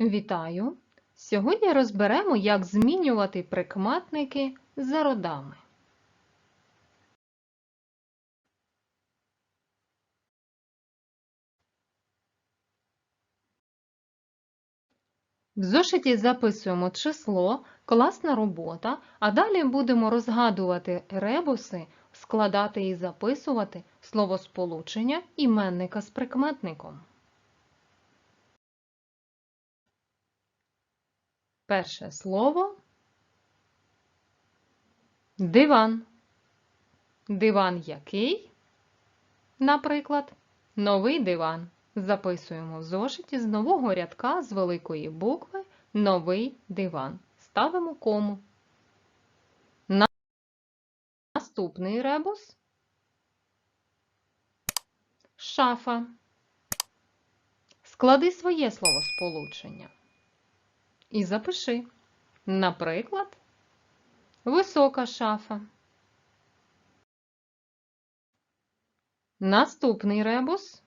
Вітаю! Сьогодні розберемо, як змінювати прикметники за родами. В зошиті записуємо число, класна робота, а далі будемо розгадувати ребуси, складати і записувати словосполучення іменника з прикметником. Перше слово диван. Диван який? Наприклад, новий диван. Записуємо в зошиті з нового рядка з великої букви новий диван. Ставимо кому. Наступний ребус шафа. Склади своє словосполучення. І запиши. Наприклад, висока шафа. Наступний ребус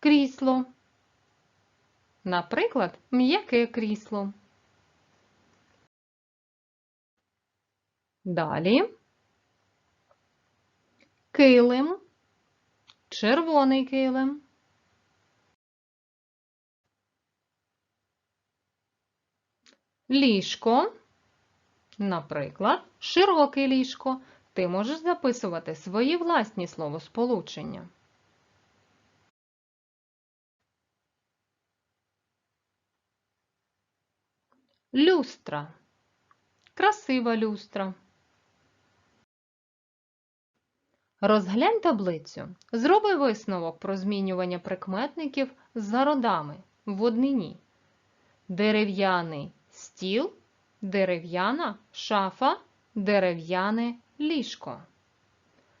крісло. Наприклад, м'яке крісло. Далі килим, червоний килим. Ліжко, наприклад, широке ліжко. Ти можеш записувати свої власні словосполучення. Люстра. Красива люстра. Розглянь таблицю. Зроби висновок про змінювання прикметників за родами в однині. Дерев'яний стіл, дерев'яна шафа, дерев'яне ліжко.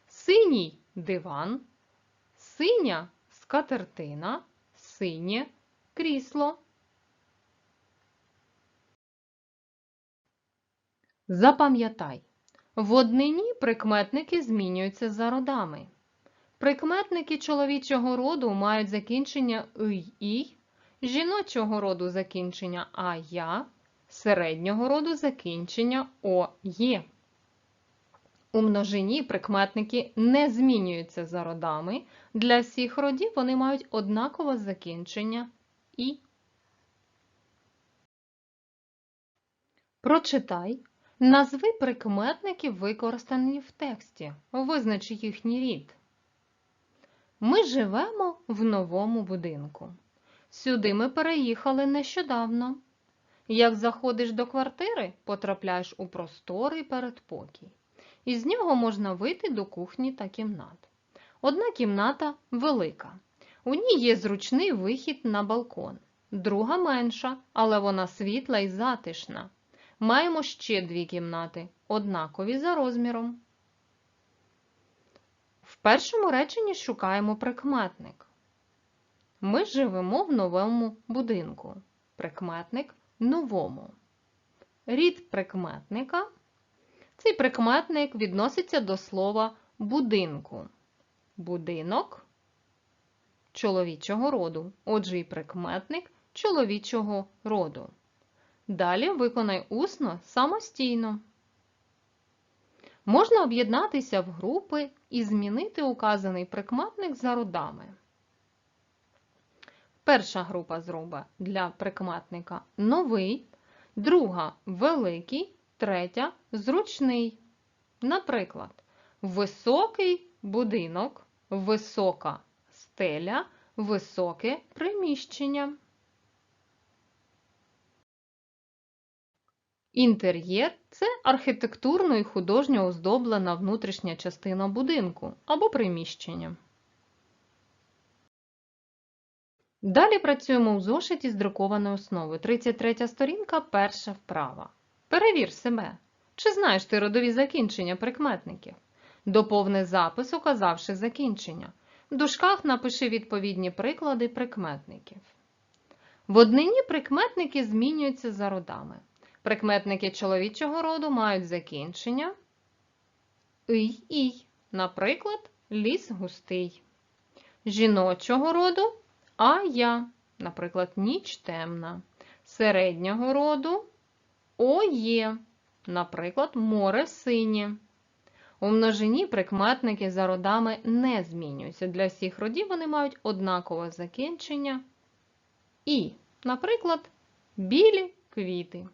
Синій диван, синя скатертина, синє крісло. Запам'ятай, в однині прикметники змінюються за родами. Прикметники чоловічого роду мають закінчення «й» «ій», жіночого роду закінчення «а» «я», середнього роду закінчення «о» «є». У множині прикметники не змінюються за родами. Для всіх родів вони мають однакове закінчення «і». Прочитай. Назви прикметників, використані в тексті. Визнач їхній рід. Ми живемо в новому будинку. Сюди ми переїхали нещодавно. Як заходиш до квартири, потрапляєш у просторий передпокій. Із нього можна вийти до кухні та кімнат. Одна кімната велика. У ній є зручний вихід на балкон. Друга менша, але вона світла і затишна. Маємо ще дві кімнати, однакові за розміром. В першому реченні шукаємо прикметник. Ми живемо в новому будинку. Прикметник новому. Рід прикметника. Цей прикметник відноситься до слова будинку. Будинок чоловічого роду. Отже, і прикметник чоловічого роду. Далі виконай усно самостійно. Можна об'єднатися в групи і змінити указаний прикметник за родами. Перша група зроба для прикметника новий, друга великий, третя зручний. Наприклад, високий будинок, висока стеля, високе приміщення. Інтер'єр це архітектурно і художньо оздоблена внутрішня частина будинку або приміщення. Далі працюємо у зошиті з друкованою основою. 33 сторінка, перша вправа. Перевір себе. Чи знаєш ти родові закінчення прикметників? Доповни запис, указавши закінчення. В дужках напиши відповідні приклади прикметників. В однині прикметники змінюються за родами. Прикметники чоловічого роду мають закінчення ий ій. Наприклад, ліс густий. Жіночого роду а я, наприклад, ніч темна. Середнього роду о є, наприклад, море синє. У множині прикметники за родами не змінюються. Для всіх родів вони мають однакове закінчення і, наприклад, білі квіти.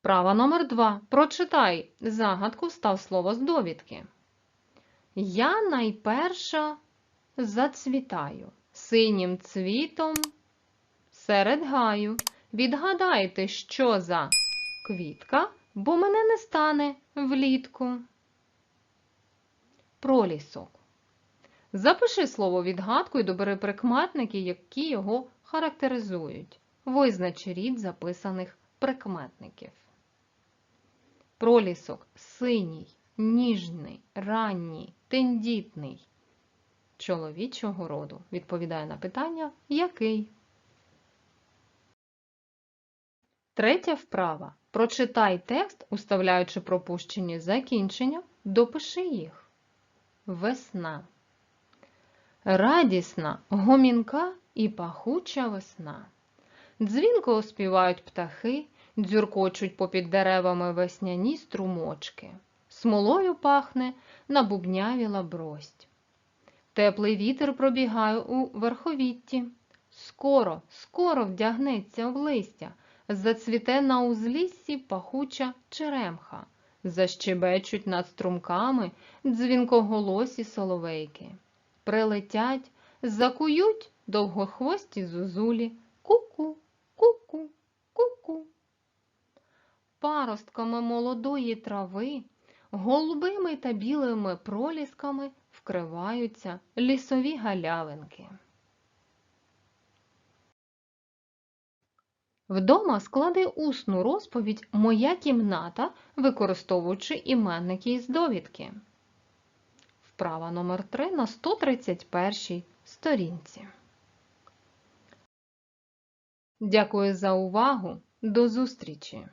Вправа номер 2. Прочитай загадку, став слово з довідки. Я найперша зацвітаю синім цвітом серед гаю. Відгадайте, що за квітка, бо мене не стане влітку. Пролісок. Запиши слово відгадку і добери прикметники, які його характеризують. Визнач рід записаних прикметників. Пролісок синій, ніжний, ранній, тендітний. Чоловічого роду відповідає на питання який. Третя вправа. Прочитай текст, уставляючи пропущені закінчення, допиши їх. Весна. Радісна, гомінка і пахуча весна. Дзвінко оспівають птахи, дзюркочуть попід деревами весняні струмочки. Смолою пахне набубнявіла брость. Теплий вітер пробігає у верховітті. Скоро, скоро вдягнеться в листя, зацвіте на узліссі пахуча черемха, защебечуть над струмками дзвінкоголосі соловейки. Прилетять, закують довгохвості зозулі, ку-ку, ку-ку, ку-ку. Паростками молодої трави, голубими та білими пролісками вкриваються лісові галявинки. Вдома склади усну розповідь Моя кімната, використовуючи іменники із довідки. Вправа номер 3 на 131 сторінці. Дякую за увагу. До зустрічі!